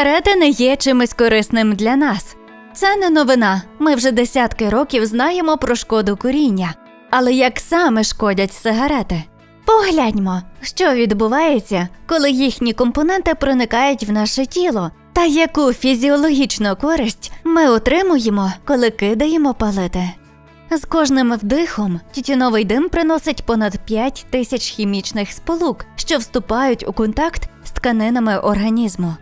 Сигарети не є чимось корисним для нас. Це не новина. Ми вже десятки років знаємо про шкоду куріння. Але як саме шкодять сигарети? Погляньмо, що відбувається, коли їхні компоненти проникають в наше тіло, та яку фізіологічну користь ми отримуємо, коли кидаємо палити. З кожним вдихом тютюновий дим приносить понад 5 тисяч хімічних сполук, що вступають у контакт з тканинами організму.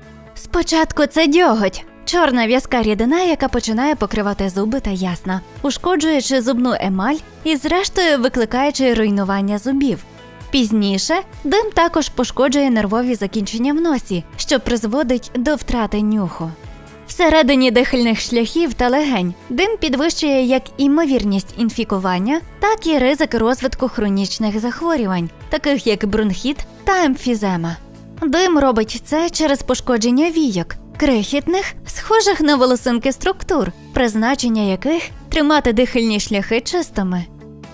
Спочатку це дьоготь, чорна в'язка рідина, яка починає покривати зуби та ясна, ушкоджуючи зубну емаль і, зрештою, викликаючи руйнування зубів. Пізніше дим також пошкоджує нервові закінчення в носі, що призводить до втрати нюху. Всередині дихальних шляхів та легень дим підвищує як імовірність інфікування, так і ризик розвитку хронічних захворювань, таких як бронхіт та емфізема. Дим робить це через пошкодження війок, крихітних, схожих на волосинки структур, призначення яких тримати дихальні шляхи чистими.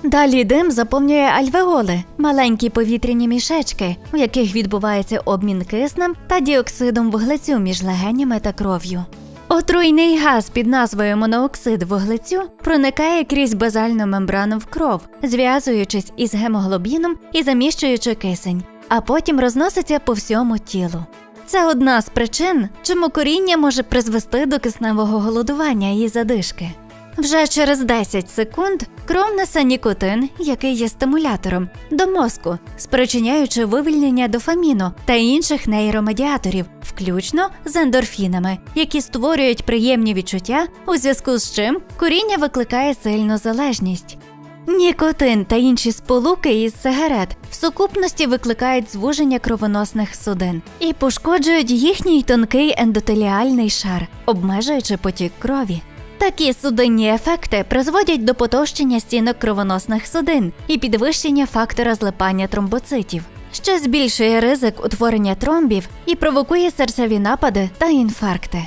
Далі дим заповнює альвеоли, маленькі повітряні мішечки, в яких відбувається обмін киснем та діоксидом вуглецю між легенями та кров'ю. Отруйний газ під назвою монооксид вуглецю проникає крізь базальну мембрану в кров, зв'язуючись із гемоглобіном і заміщуючи кисень, а потім розноситься по всьому тілу. Це одна з причин, чому коріння може призвести до кисневого голодування і задишки. Вже через 10 секунд кров несе нікотин, який є стимулятором, до мозку, спричиняючи вивільнення дофаміну та інших нейромедіаторів, включно з ендорфінами, які створюють приємні відчуття, у зв'язку з чим куріння викликає сильну залежність. Нікотин та інші сполуки із сигарет в сукупності викликають звуження кровоносних судин і пошкоджують їхній тонкий ендотеліальний шар, обмежуючи потік крові. Такі судинні ефекти призводять до потовщення стінок кровоносних судин і підвищення фактора злипання тромбоцитів, що збільшує ризик утворення тромбів і провокує серцеві напади та інфаркти.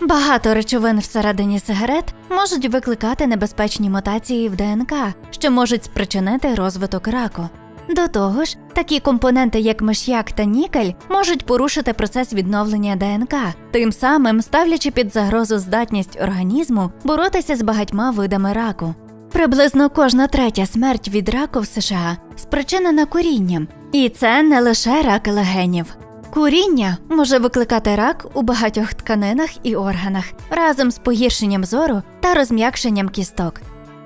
Багато речовин всередині сигарет можуть викликати небезпечні мутації в ДНК, що можуть спричинити розвиток раку. До того ж, такі компоненти, як миш'як та нікель, можуть порушити процес відновлення ДНК, тим самим ставлячи під загрозу здатність організму боротися з багатьма видами раку. Приблизно кожна третя смерть від раку в США спричинена курінням, і це не лише рак легенів. Куріння може викликати рак у багатьох тканинах і органах разом з погіршенням зору та розм'якшенням кісток.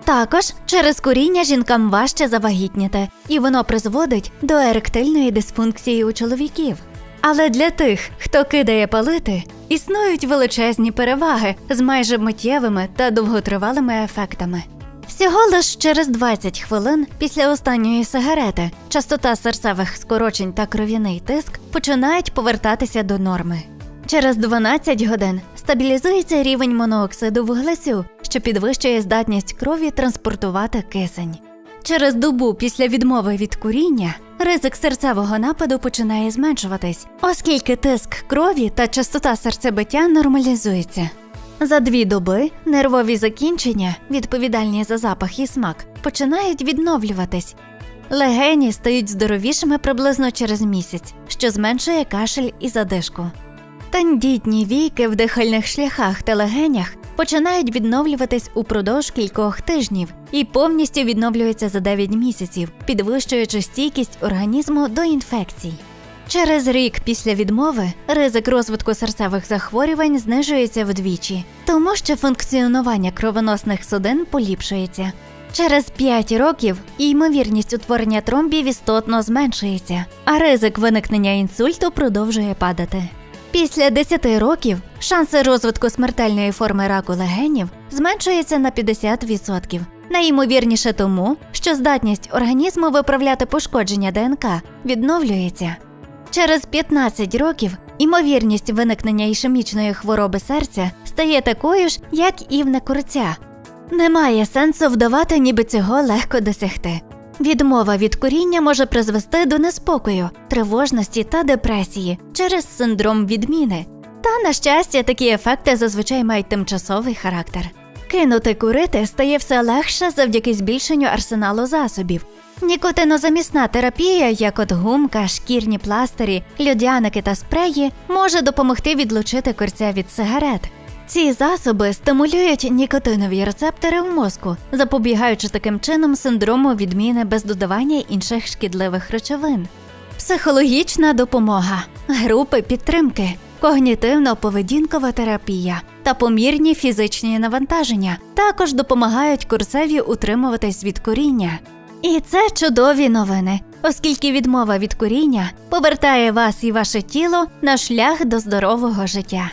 Також через куріння жінкам важче завагітніти, і воно призводить до еректильної дисфункції у чоловіків. Але для тих, хто кидає палити, існують величезні переваги з майже миттєвими та довготривалими ефектами. Всього лиш через 20 хвилин після останньої сигарети частота серцевих скорочень та кров'яний тиск починають повертатися до норми. Через 12 годин стабілізується рівень монооксиду вуглецю, що підвищує здатність крові транспортувати кисень. Через добу після відмови від куріння ризик серцевого нападу починає зменшуватись, оскільки тиск крові та частота серцебиття нормалізується. За дві доби нервові закінчення, відповідальні за запах і смак, починають відновлюватись. Легені стають здоровішими приблизно через місяць, що зменшує кашель і задишку. Тендітні війки в дихальних шляхах та легенях починають відновлюватись упродовж кількох тижнів і повністю відновлюються за 9 місяців, підвищуючи стійкість організму до інфекцій. Через рік після відмови ризик розвитку серцевих захворювань знижується вдвічі, тому що функціонування кровоносних судин поліпшується. Через 5 років ймовірність утворення тромбів істотно зменшується, а ризик виникнення інсульту продовжує падати. Після 10 років шанси розвитку смертельної форми раку легенів зменшуються на 50%. Найімовірніше тому, що здатність організму виправляти пошкодження ДНК відновлюється. Через 15 років імовірність виникнення ішемічної хвороби серця стає такою ж, як і в некурця. Немає сенсу вдавати, ніби цього легко досягти. Відмова від куріння може призвести до неспокою, тривожності та депресії через синдром відміни. Та, на щастя, такі ефекти зазвичай мають тимчасовий характер. Кинути курити стає все легше завдяки збільшенню арсеналу засобів. Нікотинозамісна терапія, як от гумка, шкірні пластирі, льодяники та спреї, може допомогти відлучити курця від сигарет. Ці засоби стимулюють нікотинові рецептори в мозку, запобігаючи таким чином синдрому відміни без додавання інших шкідливих речовин. Психологічна допомога, групи підтримки, когнітивно-поведінкова терапія та помірні фізичні навантаження також допомагають курцеві утримуватись від куріння. І це чудові новини, оскільки відмова від куріння повертає вас і ваше тіло на шлях до здорового життя.